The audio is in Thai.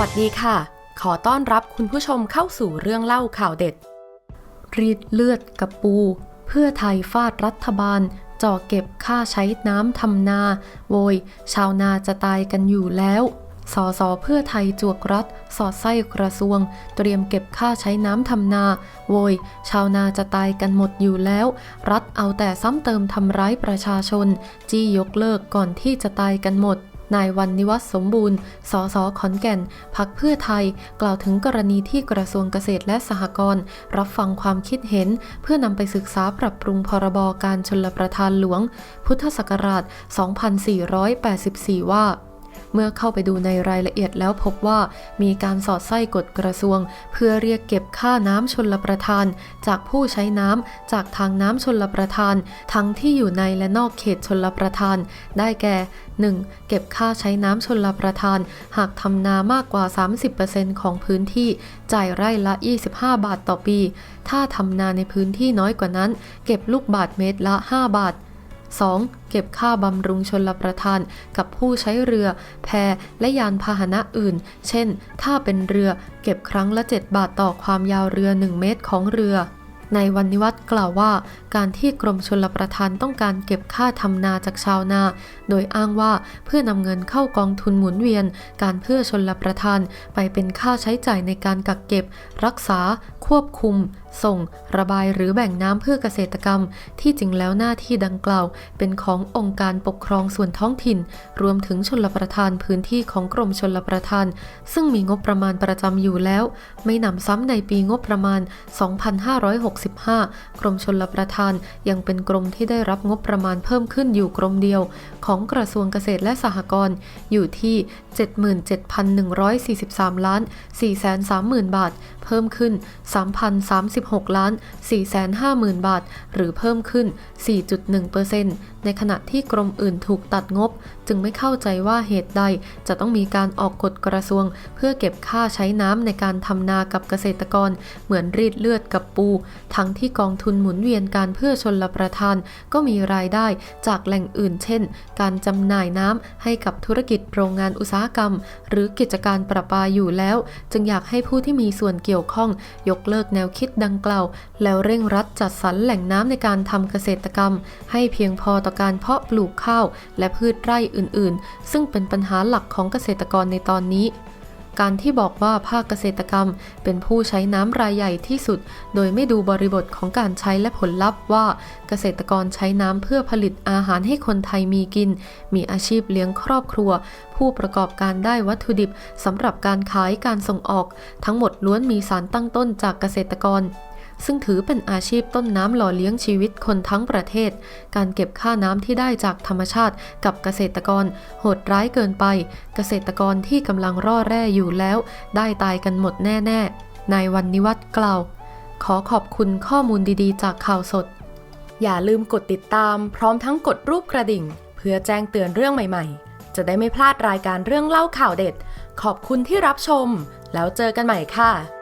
วัสดีค่ะ ขอต้อนรับคุณผู้ชมเข้าสู่เรื่องเล่าข่าวเด็ด รีดเลือดกับปู เพื่อไทยฟาดรัฐบาลจ่อเก็บค่าใช้น้ำทำนา โวย ชาวนาจะตายกันอยู่แล้ว สสเพื่อไทยจวกรัฐ สอดไส้กระทรวง เตรียมเก็บค่าใช้น้ำทำนา โวย ชาวนาจะตายกันหมดอยู่แล้ว รัฐเอาแต่ซ้ำเติมทำร้ายประชาชน จี้ยกเลิกก่อนที่จะตายกันหมด นายวันนิวัฒสมบูรณ์ สสขอนแก่น พักเพื่อไทย กล่าวถึงกรณีที่กระทรวงเกษตรและสหกรณ์รับฟังความคิดเห็น เพื่อนำไปศึกษาปรับปรุงพรบการชลประทานหลวง พุทธศักราช 2484 ว่า เมื่อเข้าไปดูในรายละเอียดแล้วพบว่ามีการสอดไส้กฎกระทรวง เพื่อเรียกเก็บค่าน้ำชนลประทาน จากผู้ใช้น้ำจากทางน้ำชนลประทาน ทั้งที่อยู่ในและนอกเขตชนลประทาน ได้แก่ 1. เก็บค่าใช้น้ำชนลประทาน หากทำนามากกว่า 30%ของพื้นที่ จ่ายไร่ละ 25 บาทต่อปี ถ้าทำนาในพื้นที่น้อยกว่านั้น เก็บลูกบาทเมตรละ 5 บาท 2. เก็บค่าบำรุงชนลประทานกับผู้ใช้เรือ แพและยานพาหนะอื่น เช่น ถ้าเป็นเรือ เก็บครั้งละ 7 บาทต่อความยาวเรือ 1 เมตรของเรือ ในวันนิวัฒน์กล่าวว่า การที่กรมชลประทานต้องการเก็บค่าทำนาจากชาวนา โดยอ้างว่าเพื่อนำเงินเข้ากองทุนหมุนเวียน การเพื่อชนลประทานไปเป็นค่าใช้จ่ายในการกักเก็บ รักษา ควบคุม ส่ง ระบายหรือแบ่งน้ำเพื่อเกษตรกรรม ที่จริงแล้วหน้าที่ดังกล่าว เป็นขององค์การปกครองส่วนท้องถิ่น รวมถึงชนลประทานพื้นที่ของกรมชลประทาน ซึ่งมีงบประมาณประจำอยู่แล้ว ไม่นำซ้ำในปีงบประมาณ 2,56 2565 กรมชลประทานยังเป็นกรมที่ได้รับงบประมาณเพิ่มขึ้นอยู่กรมเดียว ของกระทรวงเกษตรและสหกรณ์อยู่ที่ 77,143 ล้าน 430,000 บาท เพิ่มขึ้น 3,036 ล้าน 450,000 บาท หรือเพิ่มขึ้น 4.1%ในขณะที่กรมอื่นถูกตัดงบ จึงไม่เข้าใจว่าเหตุใดจะต้องมีการออกกฎกระทรวง เพื่อเก็บค่าใช้น้ำในการทำนากับเกษตรกร เหมือนรีดเลือดกับปูทั้งที่กองทุนหมุนเวียนการเพื่อชนลประทานก็มีรายได้จากแหล่งอื่น เช่น การจำหน่ายน้ำให้กับธุรกิจโรงงานอุตสาหกรรม หรือกิจการประปาอยู่แล้ว จึงอยากให้ผู้ที่มีส่วนเกี่ยวข้อง ยกเลิกแนวคิดดังกล่าว แล้วเร่งรัดจัดสรรแหล่งน้ำในการทำเกษตรกรรม ให้เพียงพอต่อการเพาะปลูกข้าว และพืชไร่อื่น ๆ ซึ่งเป็นปัญหาหลักของเกษตรกรในตอนนี้ การที่บอกว่าภาคเกษตรกรรม เป็นผู้ใช้น้ำรายใหญ่ที่สุด โดยไม่ดูบริบทของการใช้และผลลัพธ์ว่าเกษตรกรใช้น้ำเพื่อผลิตอาหารให้คนไทยมีกิน มีอาชีพเลี้ยงครอบครัว ผู้ประกอบการได้วัตถุดิบสำหรับการขายการส่งออก ทั้งหมดล้วนมีสารตั้งต้นจากเกษตรกร ซึ่งถือเป็นอาชีพต้นน้ำหล่อเลี้ยงชีวิตคนทั้งประเทศ การเก็บค่าน้ำที่ได้จากธรรมชาติกับเกษตรกร โหดร้ายเกินไป เกษตรกรที่กำลังร่อแร่อยู่แล้ว ได้ตายกันหมดแน่ๆนายวันนิวัฒน์กล่าว ขอขอบคุณข้อมูลดีๆ จากข่าวสด อย่าลืมกดติดตาม พร้อมทั้งกดรูปกระดิ่ง เพื่อแจ้งเตือนเรื่องใหม่ๆ จะได้ไม่พลาดรายการเรื่องเล่าข่าวเด็ด ขอบคุณที่รับชม แล้วเจอกันใหม่ค่ะ